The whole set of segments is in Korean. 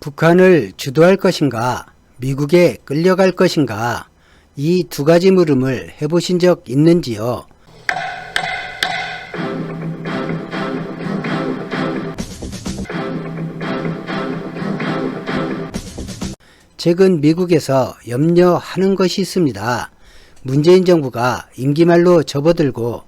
북한을 주도할 것인가, 미국에 끌려갈 것인가, 이 두 가지 물음을 해보신 적 있는지요? 최근 미국에서 염려하는 것이 있습니다. 문재인 정부가 임기 말로 접어들고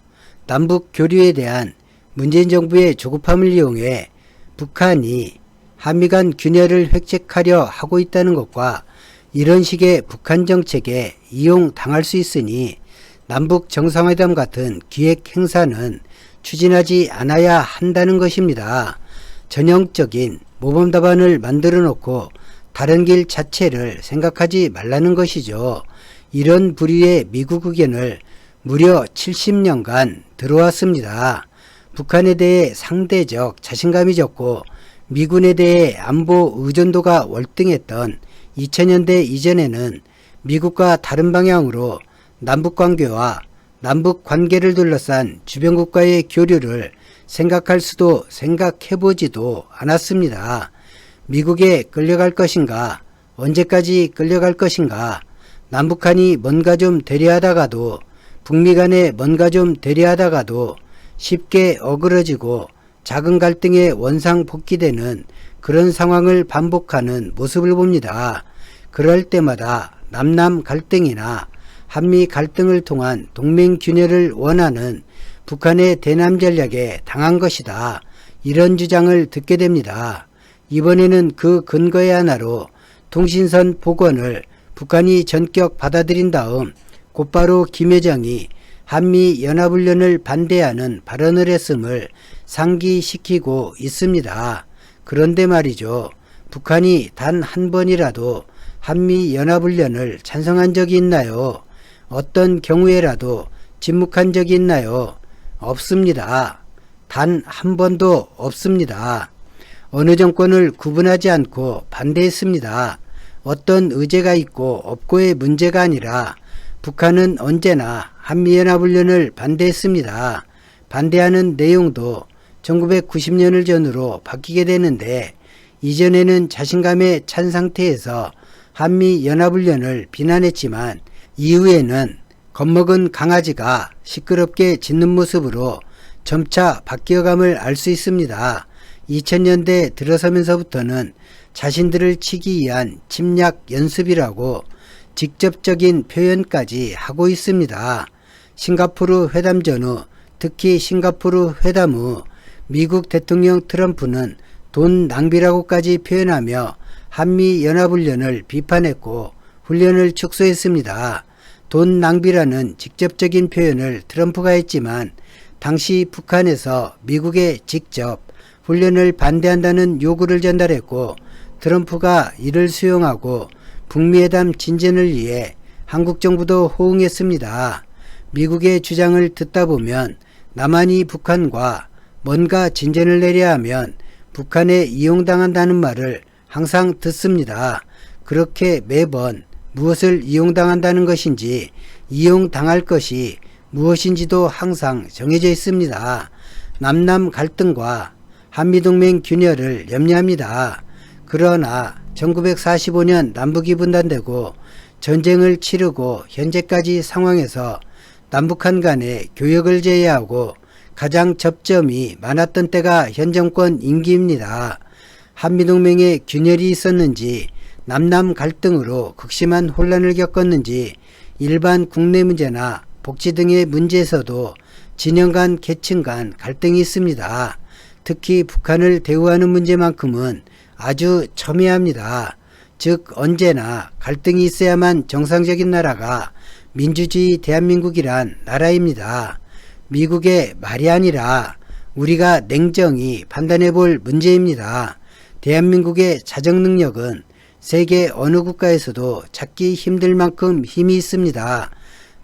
남북 교류에 대한 문재인 정부의 조급함을 이용해 북한이 한미 간 균열을 획책하려 하고 있다는 것과 이런 식의 북한 정책에 이용당할 수 있으니 남북 정상회담 같은 기획 행사는 추진하지 않아야 한다는 것입니다. 전형적인 모범 답안을 만들어 놓고 다른 길 자체를 생각하지 말라는 것이죠. 이런 부류의 미국 의견을 무려 70년간 들어왔습니다. 북한에 대해 상대적 자신감이 적고 미군에 대해 안보 의존도가 월등했던 2000년대 이전에는 미국과 다른 방향으로 남북 관계와 남북 관계를 둘러싼 주변국과의 교류를 생각할 수도 생각해보지도 않았습니다. 미국에 끌려갈 것인가, 언제까지 끌려갈 것인가, 남북한이 뭔가 좀 대리하다가도 북미 간에 뭔가 좀 대리하다가도 쉽게 어그러지고 작은 갈등에 원상 복귀되는 그런 상황을 반복하는 모습을 봅니다. 그럴 때마다 남남 갈등이나 한미 갈등을 통한 동맹 균열을 원하는 북한의 대남 전략에 당한 것이다. 이런 주장을 듣게 됩니다. 이번에는 그 근거의 하나로 통신선 복원을 북한이 전격 받아들인 다음 곧바로 김 회장이 한미 연합훈련을 반대하는 발언을 했음을 상기시키고 있습니다. 그런데 말이죠. 북한이 단 한 번이라도 한미 연합훈련을 찬성한 적이 있나요? 어떤 경우에라도 침묵한 적이 있나요? 없습니다. 단 한 번도 없습니다. 어느 정권을 구분하지 않고 반대했습니다. 어떤 의제가 있고 없고의 문제가 아니라 북한은 언제나 한미연합훈련을 반대했습니다. 반대하는 내용도 1990년을 전후로 바뀌게 되는데 이전에는 자신감에 찬 상태에서 한미연합훈련을 비난했지만 이후에는 겁먹은 강아지가 시끄럽게 짖는 모습으로 점차 바뀌어감을 알 수 있습니다. 2000년대 들어서면서부터는 자신들을 치기 위한 침략 연습이라고 직접적인 표현까지 하고 있습니다. 싱가포르 회담 전후 특히 싱가포르 회담 후 미국 대통령 트럼프는 돈 낭비라고까지 표현하며 한미 연합훈련을 비판했고 훈련을 축소했습니다. 돈 낭비라는 직접적인 표현을 트럼프가 했지만 당시 북한에서 미국에 직접 훈련을 반대한다는 요구를 전달했고 트럼프가 이를 수용하고 북미회담 진전을 위해 한국 정부도 호응했습니다. 미국의 주장을 듣다 보면 남한이 북한과 뭔가 진전을 내려야 하면 북한에 이용당한다는 말을 항상 듣습니다. 그렇게 매번 무엇을 이용당한다는 것인지 이용당할 것이 무엇인지도 항상 정해져 있습니다. 남남 갈등과 한미동맹 균열을 염려합니다. 그러나 1945년 남북이 분단되고 전쟁을 치르고 현재까지 상황에서 남북한 간의 교역을 제외하고 가장 접점이 많았던 때가 현 정권 임기입니다. 한미동맹에 균열이 있었는지 남남 갈등으로 극심한 혼란을 겪었는지 일반 국내 문제나 복지 등의 문제에서도 진영 간 계층 간 갈등이 있습니다. 특히 북한을 대우하는 문제만큼은 아주 첨예합니다. 즉 언제나 갈등이 있어야만 정상적인 나라가 민주주의 대한민국이란 나라입니다. 미국의 말이 아니라 우리가 냉정히 판단해 볼 문제입니다. 대한민국의 자정 능력은 세계 어느 국가에서도 찾기 힘들 만큼 힘이 있습니다.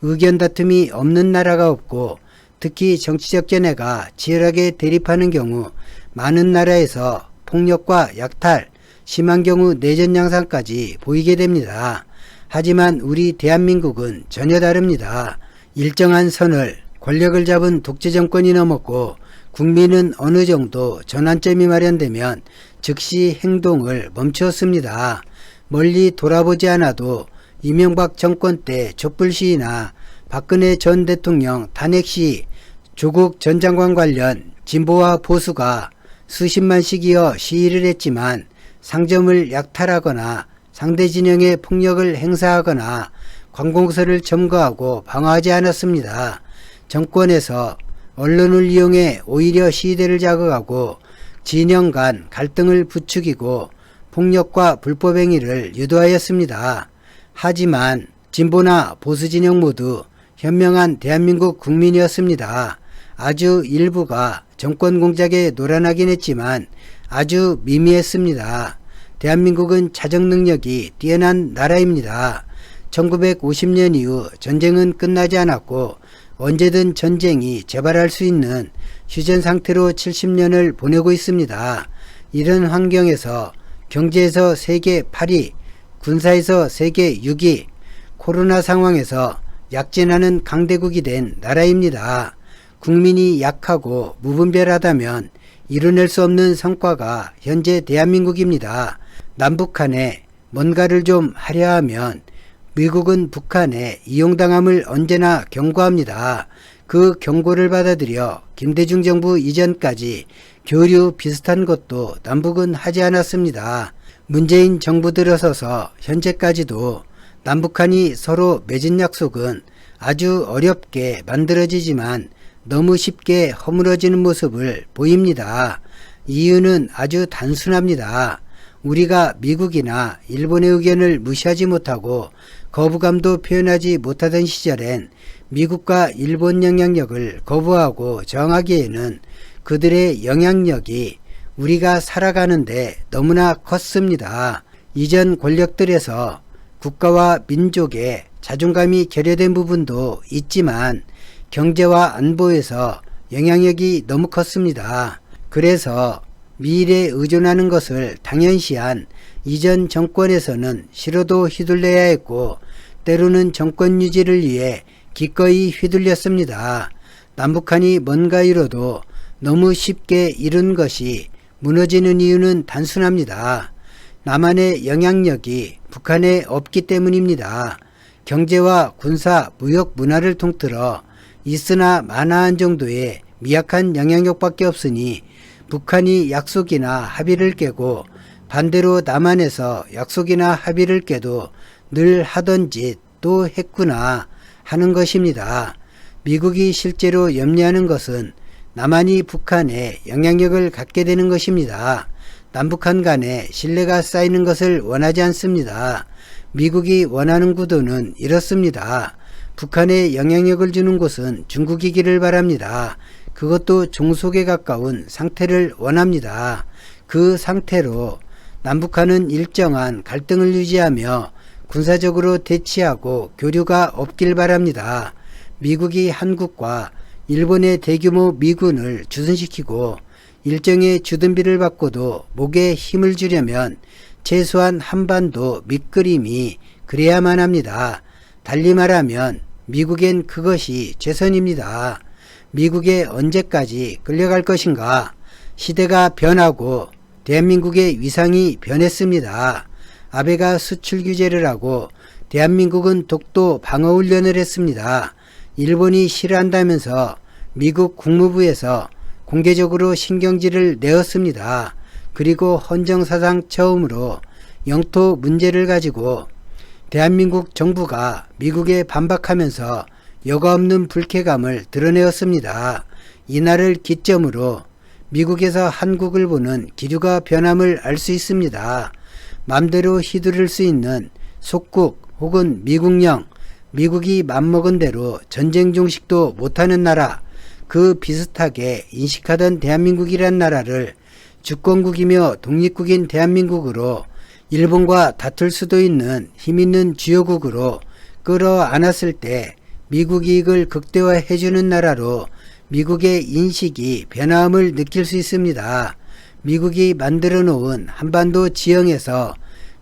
의견 다툼이 없는 나라가 없고 특히 정치적 견해가 치열하게 대립하는 경우 많은 나라에서 폭력과 약탈, 심한 경우 내전 양상까지 보이게 됩니다. 하지만 우리 대한민국은 전혀 다릅니다. 일정한 선을 권력을 잡은 독재 정권이 넘었고 국민은 어느 정도 전환점이 마련되면 즉시 행동을 멈추었습니다. 멀리 돌아보지 않아도 이명박 정권 때 촛불 시위나 박근혜 전 대통령 탄핵 시 조국 전 장관 관련 진보와 보수가 수십만씩 이어 시위를 했지만 상점을 약탈하거나 상대 진영에 폭력을 행사하거나 관공서를 점거하고 방어하지 않았습니다. 정권에서 언론을 이용해 오히려 시위대를 자극하고 진영 간 갈등을 부추기고 폭력과 불법 행위를 유도하였습니다. 하지만 진보나 보수 진영 모두 현명한 대한민국 국민이었습니다. 아주 일부가 정권 공작에 노란하긴 했지만 아주 미미했습니다. 대한민국은 자정 능력이 뛰어난 나라입니다. 1950년 이후 전쟁은 끝나지 않았고 언제든 전쟁이 재발할 수 있는 휴전 상태로 70년을 보내고 있습니다. 이런 환경에서 경제에서 세계 8위, 군사에서 세계 6위, 코로나 상황에서 약진하는 강대국이 된 나라입니다. 국민이 약하고 무분별하다면 이뤄낼 수 없는 성과가 현재 대한민국입니다. 남북한에 뭔가를 좀 하려 하면 미국은 북한에 이용당함을 언제나 경고합니다. 그 경고를 받아들여 김대중 정부 이전까지 교류 비슷한 것도 남북은 하지 않았습니다. 문재인 정부 들어서서 현재까지도 남북한이 서로 맺은 약속은 아주 어렵게 만들어지지만 너무 쉽게 허물어지는 모습을 보입니다. 이유는 아주 단순합니다. 우리가 미국이나 일본의 의견을 무시하지 못하고 거부감도 표현하지 못하던 시절엔 미국과 일본 영향력을 거부하고 저항하기에는 그들의 영향력이 우리가 살아가는데 너무나 컸습니다. 이전 권력들에서 국가와 민족의 자존감이 결여된 부분도 있지만 경제와 안보에서 영향력이 너무 컸습니다. 그래서 미일에 의존하는 것을 당연시한 이전 정권에서는 싫어도 휘둘려야 했고 때로는 정권 유지를 위해 기꺼이 휘둘렸습니다. 남북한이 뭔가 이뤄도 너무 쉽게 이룬 것이 무너지는 이유는 단순합니다. 남한의 영향력이 북한에 없기 때문입니다. 경제와 군사, 무역, 문화를 통틀어 있으나 마나한 정도의 미약한 영향력밖에 없으니 북한이 약속이나 합의를 깨고 반대로 남한에서 약속이나 합의를 깨도 늘 하던 짓 또 했구나 하는 것입니다. 미국이 실제로 염려하는 것은 남한이 북한에 영향력을 갖게 되는 것입니다. 남북한 간에 신뢰가 쌓이는 것을 원하지 않습니다. 미국이 원하는 구도는 이렇습니다. 북한에 영향력을 주는 곳은 중국이기를 바랍니다. 그것도 종속에 가까운 상태를 원합니다. 그 상태로 남북한은 일정한 갈등을 유지하며 군사적으로 대치하고 교류가 없길 바랍니다. 미국이 한국과 일본의 대규모 미군을 주둔시키고 일정의 주둔비를 받고도 목에 힘을 주려면 최소한 한반도 밑그림이 그래야만 합니다. 달리 말하면 미국엔 그것이 최선입니다. 미국에 언제까지 끌려갈 것인가? 시대가 변하고 대한민국의 위상이 변했습니다. 아베가 수출 규제를 하고 대한민국은 독도 방어 훈련을 했습니다. 일본이 싫어한다면서 미국 국무부에서 공개적으로 신경질을 내었습니다. 그리고 헌정사상 처음으로 영토 문제를 가지고 대한민국 정부가 미국에 반박하면서 여과 없는 불쾌감을 드러내었습니다. 이날을 기점으로 미국에서 한국을 보는 기류가 변함을 알 수 있습니다. 맘대로 휘두를 수 있는 속국 혹은 미국령, 미국이 맘먹은 대로 전쟁 종식도 못하는 나라, 그 비슷하게 인식하던 대한민국이란 나라를 주권국이며 독립국인 대한민국으로 일본과 다툴 수도 있는 힘있는 주요국으로 끌어안았을 때 미국 이익을 극대화해주는 나라로 미국의 인식이 변함을 느낄 수 있습니다. 미국이 만들어 놓은 한반도 지형에서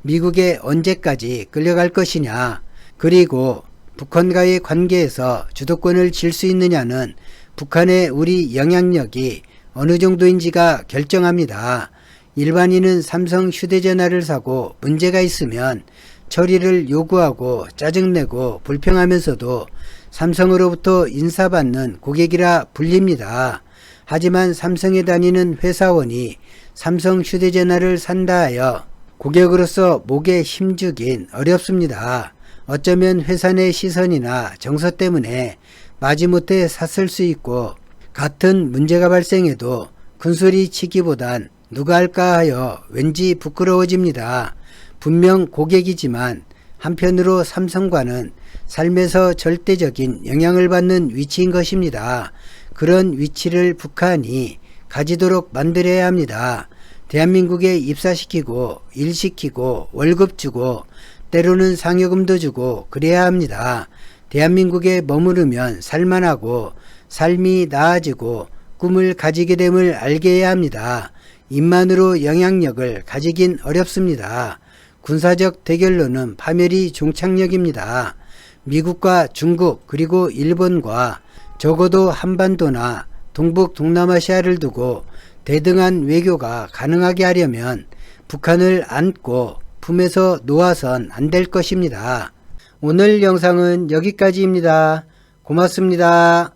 미국에 언제까지 끌려갈 것이냐, 그리고 북한과의 관계에서 주도권을 질 수 있느냐는 북한의 우리 영향력이 어느 정도인지가 결정합니다. 일반인은 삼성 휴대전화를 사고 문제가 있으면 처리를 요구하고 짜증내고 불평하면서도 삼성으로부터 인사받는 고객이라 불립니다. 하지만 삼성에 다니는 회사원이 삼성 휴대전화를 산다 하여 고객으로서 목에 힘주긴 어렵습니다. 어쩌면 회사 내 시선이나 정서 때문에 마지못해 샀을 수 있고 같은 문제가 발생해도 큰소리 치기보단 누가 할까 하여 왠지 부끄러워집니다. 분명 고객이지만 한편으로 삼성과는 삶에서 절대적인 영향을 받는 위치인 것입니다. 그런 위치를 북한이 가지도록 만들어야 합니다. 대한민국에 입사시키고 일시키고 월급 주고 때로는 상여금도 주고 그래야 합니다. 대한민국에 머무르면 살만하고 삶이 나아지고 꿈을 가지게 됨을 알게 해야 합니다. 입만으로 영향력을 가지긴 어렵습니다. 군사적 대결로는 파멸이 종착역입니다. 미국과 중국 그리고 일본과 적어도 한반도나 동북 동남아시아를 두고 대등한 외교가 가능하게 하려면 북한을 안고 품에서 놓아선 안 될 것입니다. 오늘 영상은 여기까지입니다. 고맙습니다.